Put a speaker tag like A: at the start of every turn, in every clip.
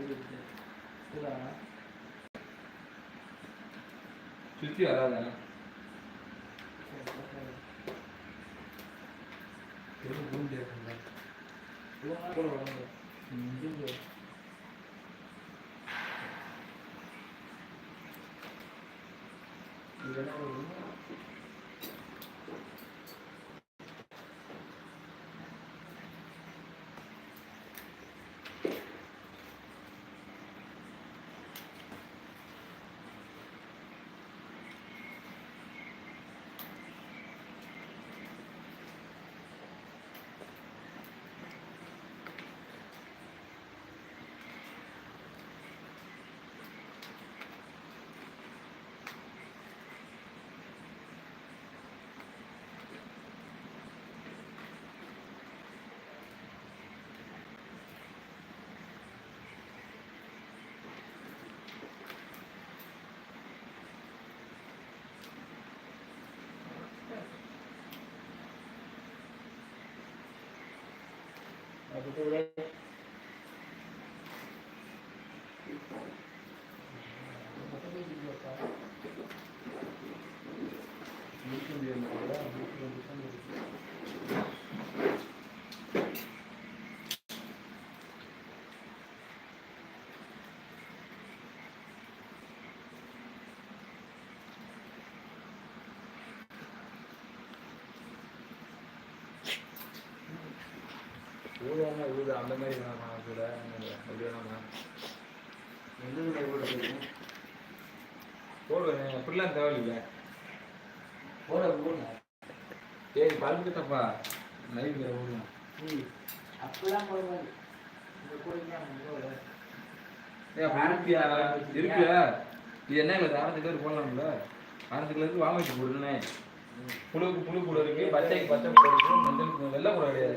A: 이렇게 쓰라
B: 줄띠 알아잖아 계속 보는 데야 간다
A: 돌아가는 거. 음. ことです。Thank
B: you. ஊதுவாங்க ஊது அந்த மாதிரி வேணாமா கூட அப்படி வேணாமா போடுவேன் அப்படிலாம் தேவையில்லை. ஏய் பல்பு தப்பா லைவ் ஓடலாம் ஏ இருப்பியா இருப்பியா? இது என்ன இல்லை ஆயிரத்தி பேர் போடலாம்ல? ஆயிரத்தி பேருக்கு வாங்க வச்சு போடுனே புழுக்கு புழு கூட இருக்கு பச்சைக்கு பச்சை கூட இருக்கு மஞ்சளுக்கு வெள்ளை கூட கிடையாது.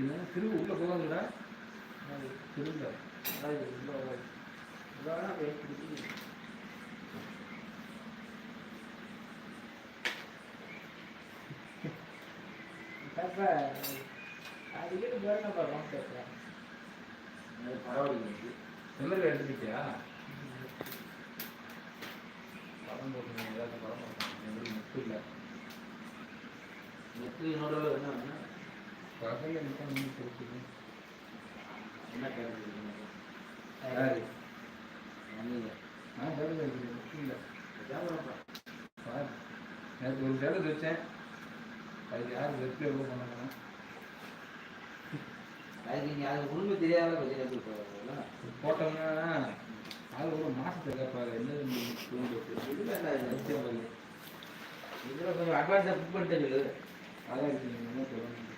B: இது திரும்ப உள்ள போகாதுடா. திரும்ப. மெமரி எடுத்துக்கிட்டியா? படம் போட்டுருங்க ஏதாவது படம் போட்டுருங்க மட்டும் இல்லை.
C: பகலில் நிற்க நீங்கள்
B: நேற்று ஒரு சேலத்து வச்சேன் அதுக்கு யார் வெற்றி எவ்வளோ பண்ணாங்கன்னா போட்டோம்னா அது ஒரு மாசத்தை கேட்பாரு என்ன அதான் இருக்கு நீங்க என்ன சொல்லணும் அது இருக்கு அதை சொல்லு.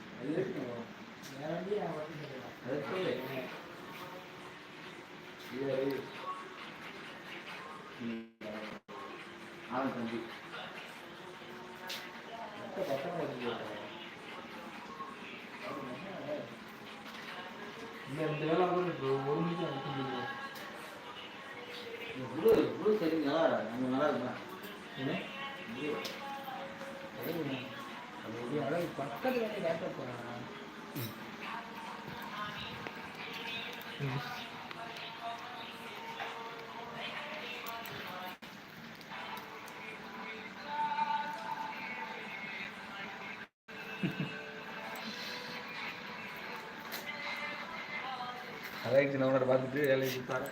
C: அவன் தம்பி
B: இந்த இந்த வேலை கூட இப்போ ஒரு நிமிஷம் எடுக்க முடியும்
C: குரு சரி. நம்ம நல்லா இருக்கலாம்
B: என்ன அது
A: அழகு பக்கத்துல
B: நம்மளோட பார்த்துட்டு வேலைக்கு கொடுத்தாரு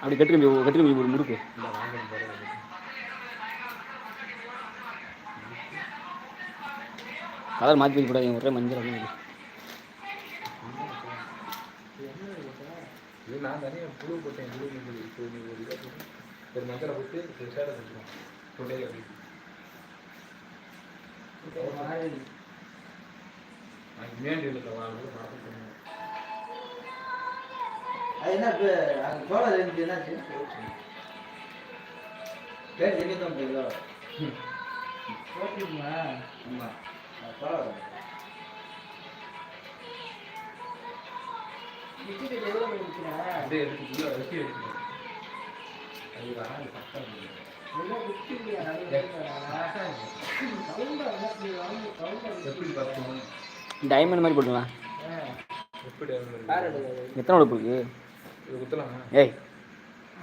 D: அப்படி கட்டுக்க கட்டுக்க ஒரு முறுக்கு. கலர் மாற்றி வைக்கக்கூடாது ஒரே மஞ்சள் அப்படின்னு
B: நான் நிறைய புழு போட்டேன் புழு மஞ்சள் ஒரு இதாக போட்டு ஒரு மஞ்சளை போட்டு
C: அது என்ன அங்கே சோழ ரெண்டு
B: ஆமாம்
C: சோழ
A: அப்படியே
B: அது பக்கம்
A: எப்படி பார்க்கணும்
D: டைமண்ட் மாதிரி போட்டுக்கலாம்.
B: எப்படி
A: எத்தனை
D: உடுப்பு இருக்கு? இது குத்தலாமா ஏய்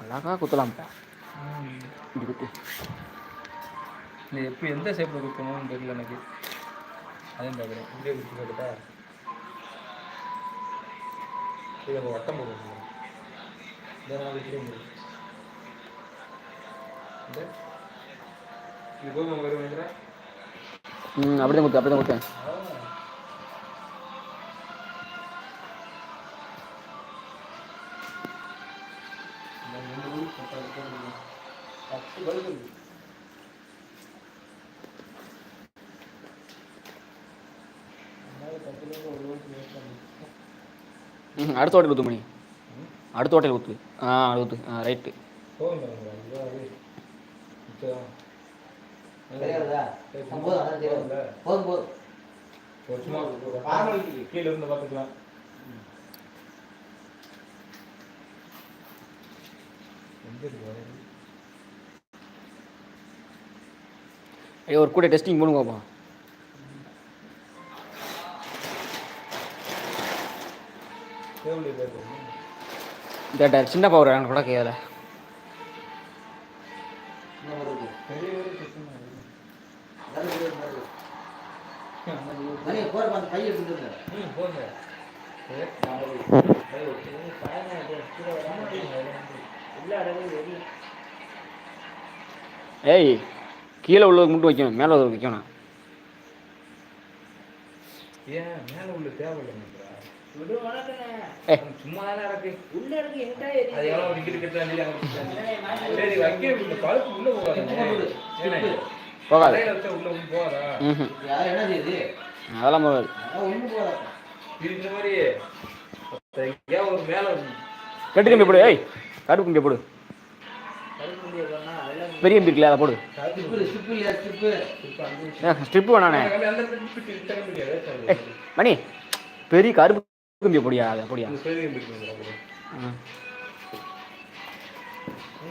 D: அழகா குத்தலாம்ப்பா. இப்படி குத்து.
B: இல்லை எப்படி எந்த ஷேப்பில் குத்தணும்னு தெரியல எனக்கு. அதையும் பார்க்குறேன். இப்படியே குத்தி போட்டுட்டா இது நம்ம வட்டம் போடுவோம் இதனால் இப்படியே முடியும் இது கோபம் வருவேங்கிற
D: ம் அப்படி தான் குத்து. அப்படி
A: வருது
D: ம் அடுத்த ஹோட்டல் குத்து மணி. அடுத்த ஹோட்டல் குத்து ஆ குத்து ஆ ரைட்டு.
B: கீழே இருந்து பார்த்துக்கலாம். எங்க இருக்கு
D: ஐயோ ஒரு கூட டெஸ்டிங் போடுங்க பாப்பா. இந்த சின்ன பவர் எனக்கு கூட கேட்கல ஏய் கீழே உள்ளதுக்கு மட்டும் வைக்கணும் மேலே உள்ளதுக்கு வைக்கணும்.
B: ஏன் மேல உள்ள தேவையில்லை
D: போகாது. அதெல்லாம் போகாது. கட்டு கம்பி போடு ஏய் கருப்பு கம்பி போடு.
A: பெரிய இருக்குல்ல
D: அதை போடு. ஸ்ட்ரிப்பு வேணானே மணி பெரிய கருப்பு கம்பி பொடியா அதை பொடியா?